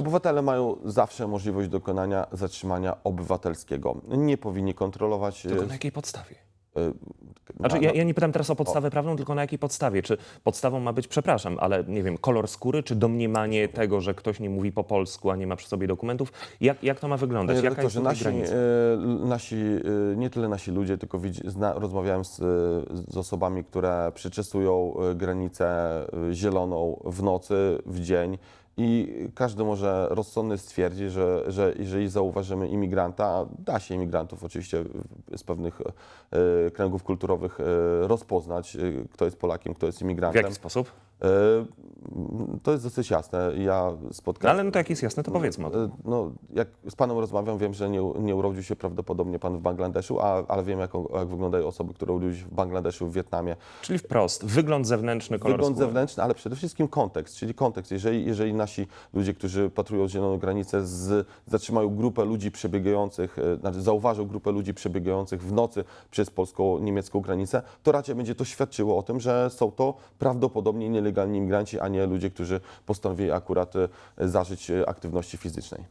Obywatele mają zawsze możliwość dokonania zatrzymania obywatelskiego. Nie powinni kontrolować. Tylko e, na jakiej podstawie? e, Znaczy, na- ja, ja nie pytam teraz o podstawę prawną, tylko na jakiej podstawie. Czy podstawą ma być, przepraszam, ale nie wiem, kolor skóry, czy domniemanie tego, że ktoś nie mówi po polsku, a nie ma przy sobie dokumentów? Jak, jak to ma wyglądać? Jaka jest redaktorze, tutaj nasi, granica? e, nasi, e, nie tyle nasi ludzie, tylko widzi, zna, rozmawiałem z, z osobami, które przeczesują granicę zieloną w nocy, w dzień i każdy może rozsądny stwierdzić, że, że jeżeli zauważymy imigranta, a da się imigrantów oczywiście z pewnych e, kręgów kulturowych e, rozpoznać, e, kto jest Polakiem, kto jest W imigrantem. jaki sposób? To jest dosyć jasne. Ja No, spotkałem... ale no to jak jest jasne, to powiedzmy o tym. E, No, jak z panem rozmawiam, wiem, że nie, nie urodził się prawdopodobnie pan w Bangladeszu, a, ale wiem, jak, jak wyglądają osoby, które urodziły się w Bangladeszu, w Wietnamie. Czyli wprost, wygląd zewnętrzny, kolor Wygląd skóry. zewnętrzny, ale przede wszystkim kontekst, czyli kontekst. Jeżeli, jeżeli nasi ludzie, którzy patrują zieloną granicę, z, zatrzymają grupę ludzi przebiegających, e, znaczy zauważą grupę ludzi przebiegających w nocy przez polsko-niemiecką granicę, to raczej będzie to świadczyło o tym, że są to prawdopodobnie nielegalni imigranci, a nie ludzie, którzy postanowili akurat e, zażyć e, aktywności fizycznej.